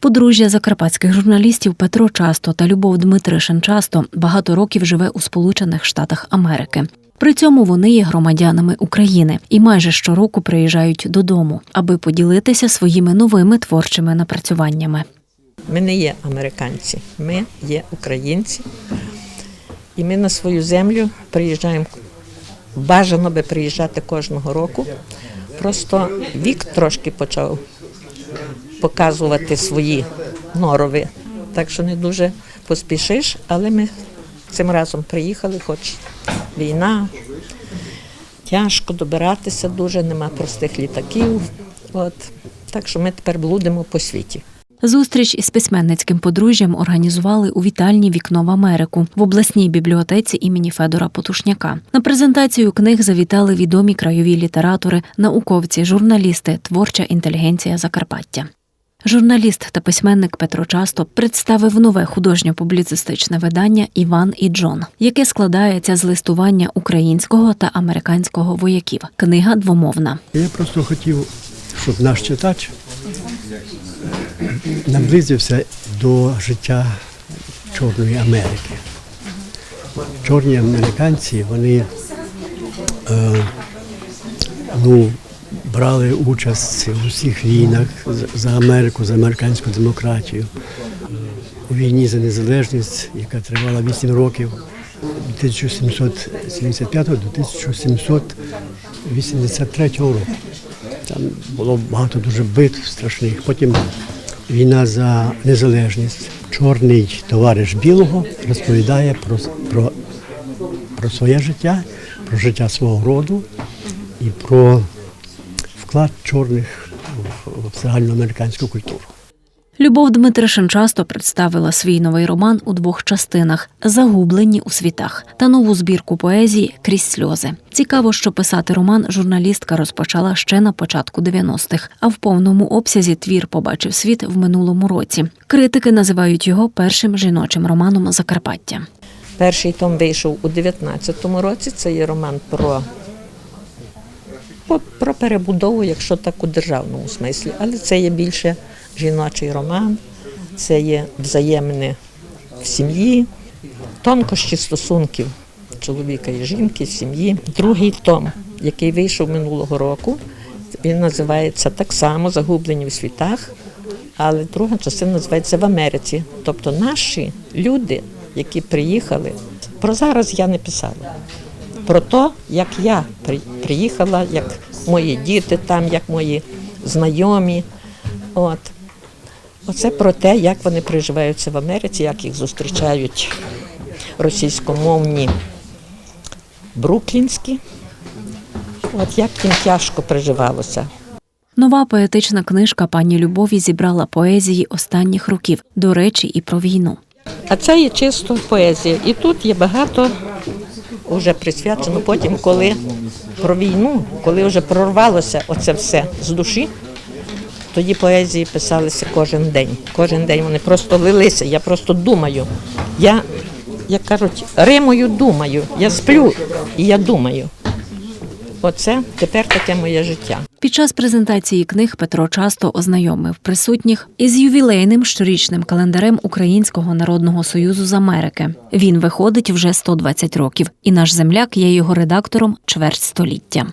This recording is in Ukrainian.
Подружжя закарпатських журналістів Петро Часто та Любов Дмитришин Часто багато років живе у Сполучених Штатах Америки. При цьому вони є громадянами України і майже щороку приїжджають додому, аби поділитися своїми новими творчими напрацюваннями. Ми не є американці, ми є українці. І ми на свою землю приїжджаємо. Бажано би приїжджати кожного року. Просто вік трошки почав показувати свої норови. Так що не дуже поспішиш, але ми цим разом приїхали, хоч війна, тяжко добиратися дуже, нема простих літаків. От. Так що ми тепер блудимо по світі. Зустріч із письменницьким подружжям організували у вітальні Вікно в Америку в обласній бібліотеці імені Федора Потушняка. На презентацію книг завітали відомі краєві літератори, науковці, журналісти, творча інтелігенція Закарпаття. Журналіст та письменник Петро Часто представив нове художньо-публіцистичне видання Іван і Джон, яке складається з листування українського та американського вояків. Книга двомовна. Я просто хотів, щоб наш читач наблизився до життя Чорної Америки. Чорні американці, вони е, ну, брали участь в усіх війнах за- Америку, за американську демократію. У війні за незалежність, яка тривала 8 років, від 1775 до 1783 року. Там було багато дуже битв страшних. Потім війна за незалежність. Чорний товариш білого розповідає про, про, про своє життя, про життя свого роду і про вклад чорних в, загальноамериканську культуру. Любов Дмитришин часто представила свій новий роман у двох частинах Загублені у світах та нову збірку поезії Крізь сльози. Цікаво, що писати роман журналістка розпочала ще на початку 90-х, а в повному обсязі твір побачив світ в минулому році. Критики називають його першим жіночим романом Закарпаття. Перший том вийшов у 19-му році. Це є роман про, про перебудову, якщо так у державному смислі. Але це є більше жіночий роман, це є взаємне в сім'ї, тонкощі стосунків чоловіка і жінки сім'ї. Другий том, який вийшов минулого року, він називається так само Загублені в світах. Але друга частина називається в Америці. Тобто наші люди, які приїхали, про зараз я не писала. Про те, як я приїхала, як мої діти там, як мої знайомі. От. Оце про те, як вони приживаються в Америці, як їх зустрічають російськомовні бруклінські. От як їм тяжко приживалося. Нова поетична книжка пані Любові зібрала поезії останніх років, до речі, і про війну. А це є чисто поезія. І тут є багато вже присвячено потім, коли про війну, коли вже прорвалося оце все з душі, тоді поезії писалися кожен день. Кожен день вони просто лилися. Я просто думаю. Я, як кажуть, римою думаю. Я сплю і я думаю. Оце тепер таке моє життя. Під час презентації книг Петро часто ознайомив присутніх із ювілейним щорічним календарем Українського народного союзу з Америки. Він виходить вже 120 років, і наш земляк є його редактором чверть століття.